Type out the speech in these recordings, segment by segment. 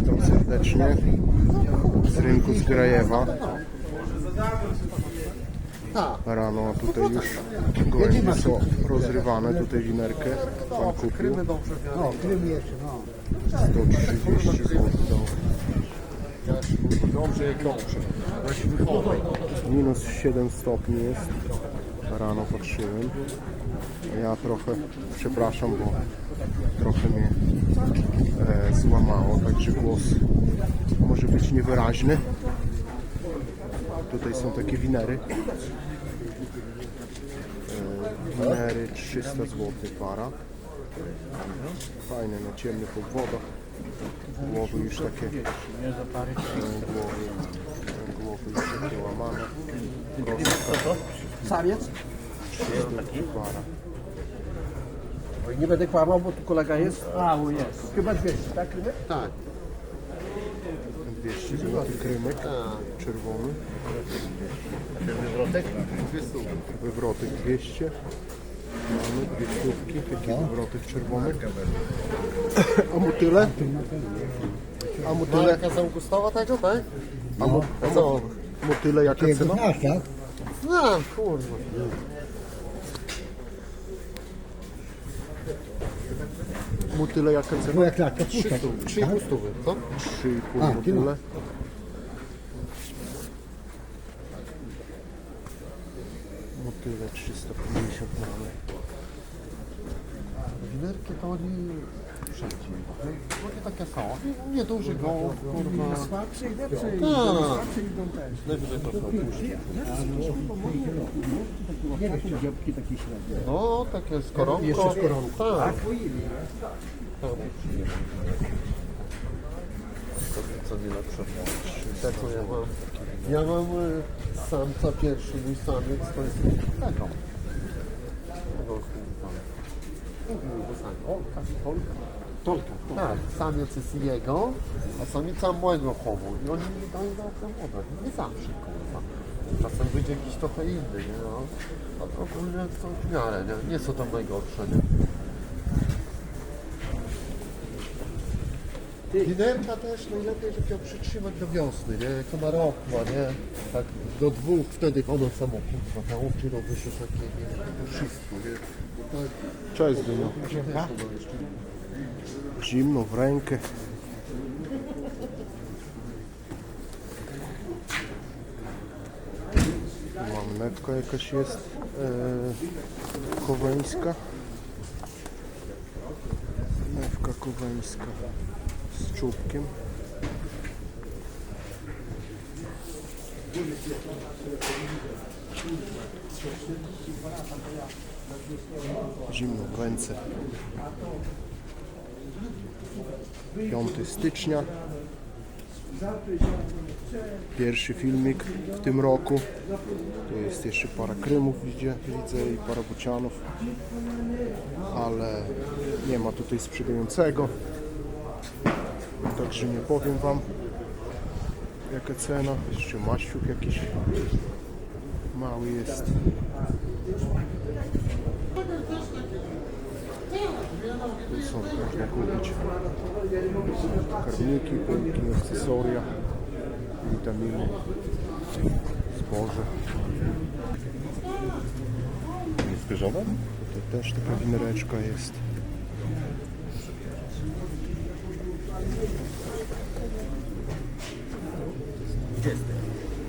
Witam serdecznie z rynku z Grajewa. Rano, a tutaj już gołębie są rozrywane. Tutaj winerkę pan kupił. No, krym jeszcze, no. 130 zł. Minus 7 stopni jest. Rano patrzyłem. Ja trochę przepraszam, bo trochę mnie e, złamało, także głos może być niewyraźny. Tutaj są takie winery. E, winery 300 zł para. Fajne na ciemnych obwodach. Głowy już takie e, głowy, e, głowy już takie łamane. Samiec? 300 para. Oj, nie będę kłamał, bo tu kolega jest. A, jest. Chyba 200, tak? Krymy? Tak. 200 zł krymek czerwony. Wywrotek? Wywrotek 200. Mamy dwie stówki, taki wywrotek czerwony. A motyle? A motyle? Jaka zamgustowa tego, tak? A, mo, a mo, motyle jaka cena? znasz, tak? No, kurwa. Motyle jaka cena? Twoja klatka, i pół stówy, co? 3,5 A, motyle. Motyle 350 mamy. Winerki to oni wszędzie. Oni takie są. Nieduży gołąb, kurwa. Słabszy i lepszy. Tak. Słabszy idą też. Najwyżej to są Nie wiesz, czy takie średnie. No, takie z koronką. Jeszcze z koronką. Tak. Co nie lepsze. Co ja mam. Ja mam y, samca pierwszy, mój samiec to jest taką. Tego kurwa. Mówił go sam. Olka, Olka. Tolka. Tak, samiec jest jego, a samica mojego chowu. I oni mi dają za wodę. Nie zawsze, kurwa. Czasem będzie jakiś trochę inny, nie no. A to ogólnie są w miarę, nie? Nie są to najgorsze, nie? Winerka też najlepiej, żeby ją przytrzymać do wiosny, nie? Jak to ma rok ma, nie? Tak do dwóch, wtedy ono samo, kurwa, nauczy robi się takie, nie? To wszystko, nie? I tak, Cześć Zbyniu. Zimno w rękę. Mam netka jakaś jest e, koweńska. Newka koweńska z czubkiem. Zimno w ręce. 5 stycznia. Pierwszy filmik w tym roku. Tu jest jeszcze para krymów widzę, widzę i para bocianów. Ale nie ma tutaj sprzedającego. Także nie powiem wam jaka cena. Jeszcze maściuk jakiś mały jest. Są, można kupić karniki, półki, akcesoria, witaminy, zboże. Zbieżone? Tutaj też taka winereczka jest.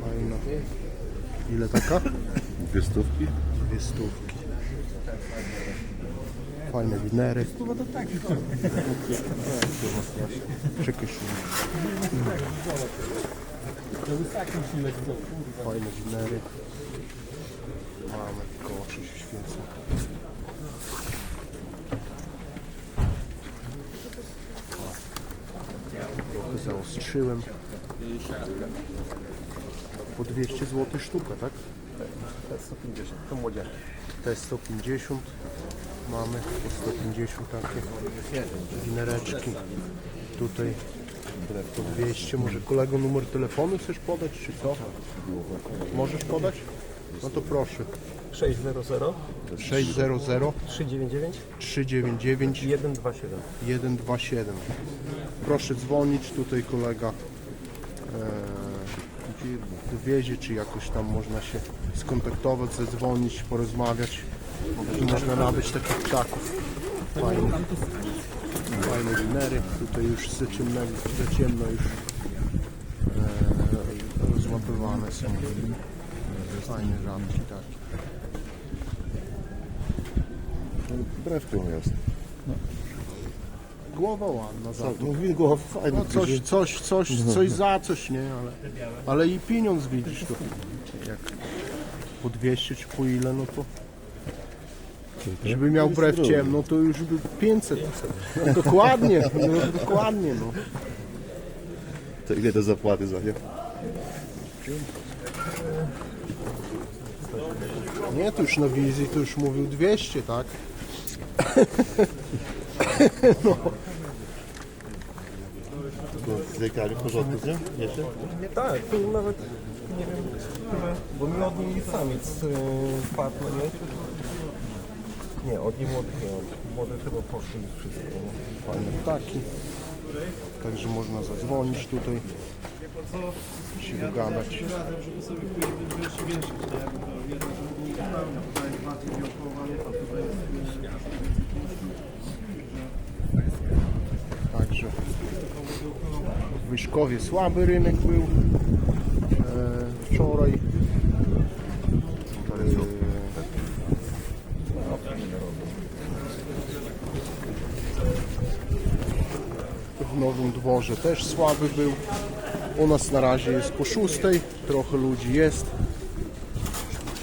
Fajna. Ile taka? Dwie stówki? Dwie stówki. Fajne winery. Przekyszuj. Fajne winery. Mamy koło się świecą. Trochę zaostrzyłem. Po 200 zł sztuka, tak? 150, to młodzież. Te 150 mamy, po 150 takie winereczki. Tutaj po 200. Może kolego numer telefonu chcesz podać, czy co? Możesz podać? No to proszę. 600 600 399 399 127. 127. Proszę dzwonić, tutaj kolega e, wywiezie, czy jakoś tam można się skontaktować, zadzwonić, porozmawiać. I można nabyć takich ptaków. Fajne, fajne winery. Tutaj już za, ciemnego, za ciemno już e, rozłapywane są. Fajne żabki, tak. Brewką jest. Głowa ładna za to. No wilgoła fajny. No coś, coś, coś, coś za coś, nie? Ale, ale i pieniądz widzisz to. Jak po 200 czy po ile, no to żeby miał brew ciemno, to już by 500. No, dokładnie, no, dokładnie, no. To ile do zapłaty za nie? Nie, to już na wizji to już mówił 200, tak? To z jajkami w porządku, nie? Jeszcze? Tak, tu nawet nie wiem, bo mi od niej samiec yy, wpadł, no nie? Nie, od niej młodych nie, od młodych chyba poszli już wszystko. Fajne ptaki. Także można zadzwonić tutaj, się dogadać. Także w Wyszkowie słaby rynek był e, wczoraj. W Nowym Dworze też słaby był. U nas na razie jest po szóstej, trochę ludzi jest.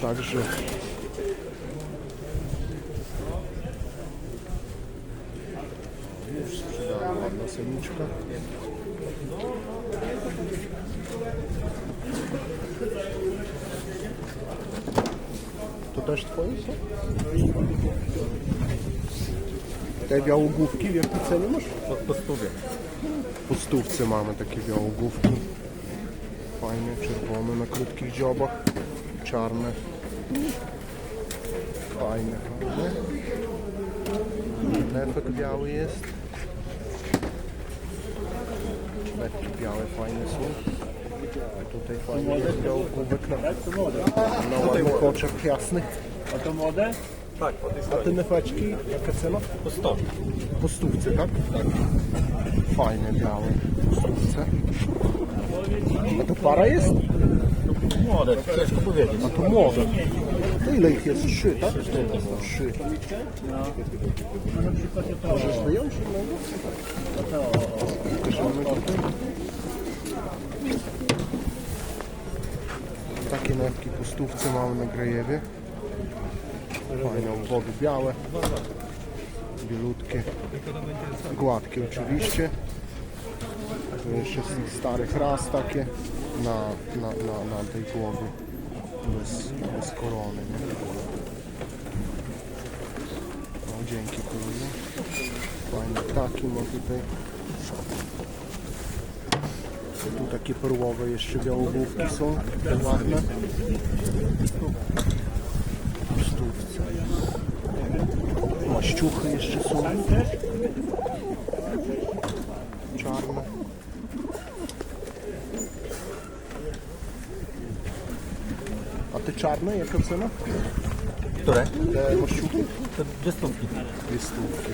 Także. To też twoje? Te białogłówki w jakiej cenie masz? Po, po stówie. Po stówce mamy takie białogłówki. Fajne, czerwone na krótkich dziobach. Czarne. Fajne, fajne. Nefek biały jest. Nefki białe fajne są. Tutaj fajny jest białogłówek na, na ładnych oczach jasnych. A to młode? Tak, po tej A stronie. te nefeczki, jaka cena? Po 100. Po stówce, tak? Tak. Fajne, białe. Po stówce. A to para jest? Młode, ciężko powiedzieć. A to młode. To ile ich jest? Trzy, tak? Trzy. Możesz wyjąć jednego? Pokażemy tutaj. Takie newki po stówce mamy na Grajewie. Fajne obwody białe. Bielutkie. Gładkie oczywiście. Jeszcze z tych starych ras takie na, na, na, na tej głowie. Bez, bez korony. Nie? O, dzięki kolego. Fajne ptaki ma tutaj. Tu takie perłowe jeszcze białogłówki są. Ładne. W stówce. Maściuchy jeszcze są. Czarne. A te czarne, jaka cena? Które? Te dwie stówki. Dwie stówki.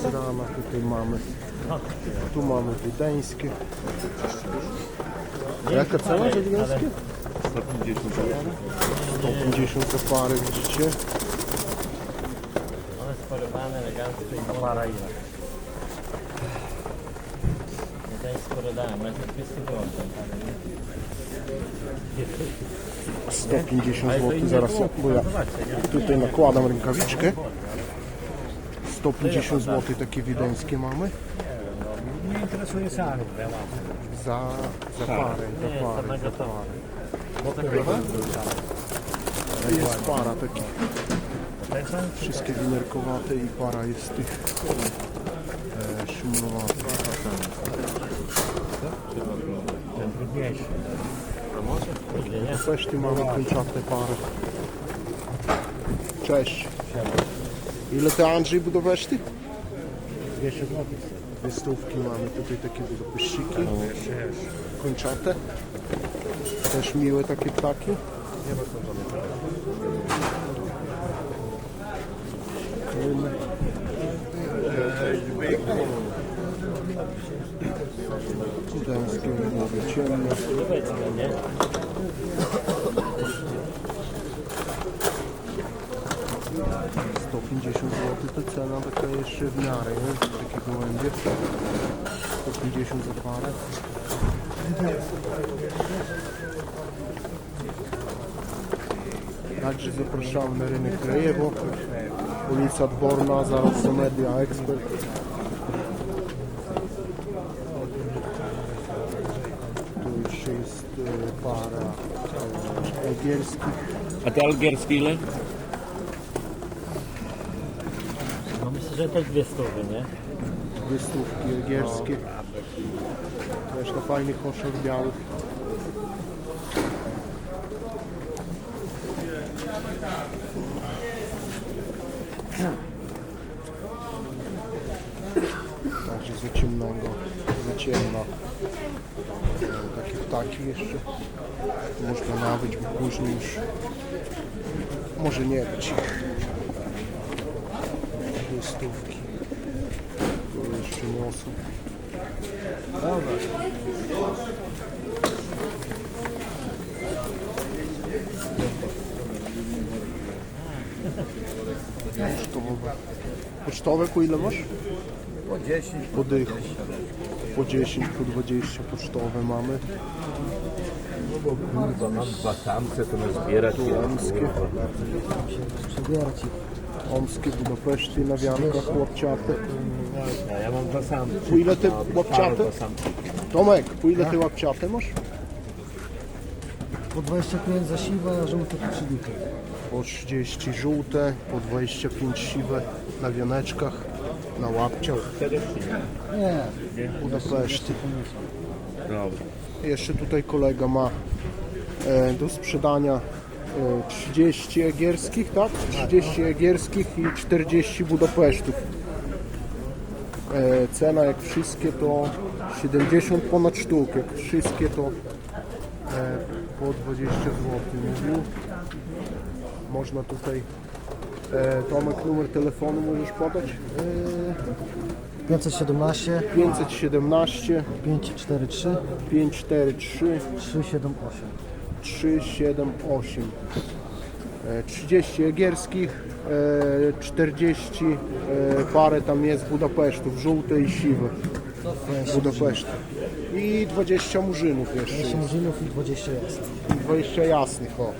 Z rana tutaj mamy. Tu mamy wiedeńskie. Jaka cena za wiedeńskie? 150 150 za parę, widzicie? One sparowane, eleganckie i para ile? 150 zł zaraz, bo tutaj nakładam rękawiczkę. 150 zł takie wiedeńskie mamy. Mnie interesuje sam. Za, za parę, za parę, za parę. Jest para takich. Wszystkie winerkowate i para jest tych e, szumlowatych. Ten trudniejszy. Pewnie nie. Reszty mamy kończate pary. Cześć. Ile te Andrzej budoweszty? 200 zł. Dwie stówki mamy tutaj takie budopyściki. Kończate. Też miłe takie ptaki. Kolejne. Damskie, mówię, nie? Sto 150 zł to cena taka jeszcze w miarę, nie? Takie gołębie. 150 za parę. Także zapraszamy na rynek Krajewo. Ulica Dworna, zaraz Media Expert. Angielskich. A te algierskie ile? No myślę, że też dwie stówy, nie? Dwie stówki egierskie. Też na fajnych koszach białych. Także za ciemnego, E, Takie ptaki jeszcze. Można nabyć, bo później już może nie być. Dwie stówki. Tu jeszcze niosą. Pocztowe. Pocztowe po ile masz? Po 10. Po dych. Po 10, po 20 pocztowe mamy. Kurwa, mam dwa samce, to nas zbierać. Tu omskie. Omskie Budapeszty na wiankach łapciate. A ja mam dwa same. Po ile te łapciate? Tomek, po ile te łapciate masz? Po 25 za siwe, a żółte po 3 dychy. Po 30 żółte, po 25 siwe na wianeczkach, na łapciach. Nie, Budapeszty. Jeszcze tutaj kolega ma e, do sprzedania e, 30 egierskich, tak? 30 egierskich i 40 Budapesztów. E, cena jak wszystkie to 70 ponad sztuk, jak wszystkie to e, po 20 zł mówił. Można tutaj Tomek numer telefonu możesz podać? 517, 517 543, 543 378. 378 E, 30 egierskich e, 40 e, parę tam jest Budapesztów, żółte i siwe Budapeszty i 20 murzynów jeszcze 8 jest. murzynów i 20 jasnych. i 20 jasnych o.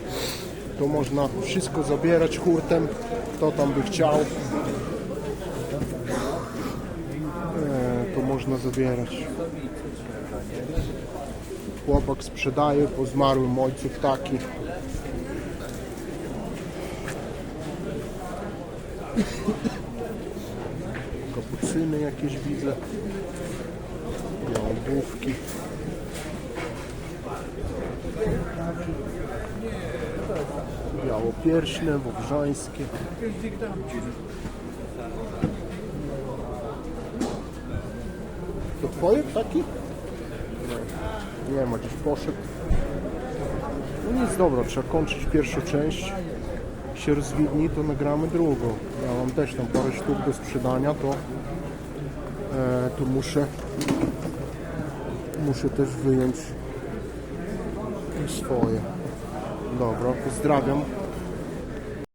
to można wszystko zabierać hurtem kto tam by chciał. E, to można zabierać. Chłopak sprzedaje po zmarłym ojcu ptaki kapucyny jakieś widzę. Białobówki białopierśne, wogrzańskie to twoje ptaki? Nie, ma, gdzieś poszedł. No nic, dobra, trzeba kończyć pierwszą część. Się rozwidni, to nagramy drugą. Ja mam też tam parę sztuk do sprzedania to e, tu muszę muszę też wyjąć swoje dobra, pozdrawiam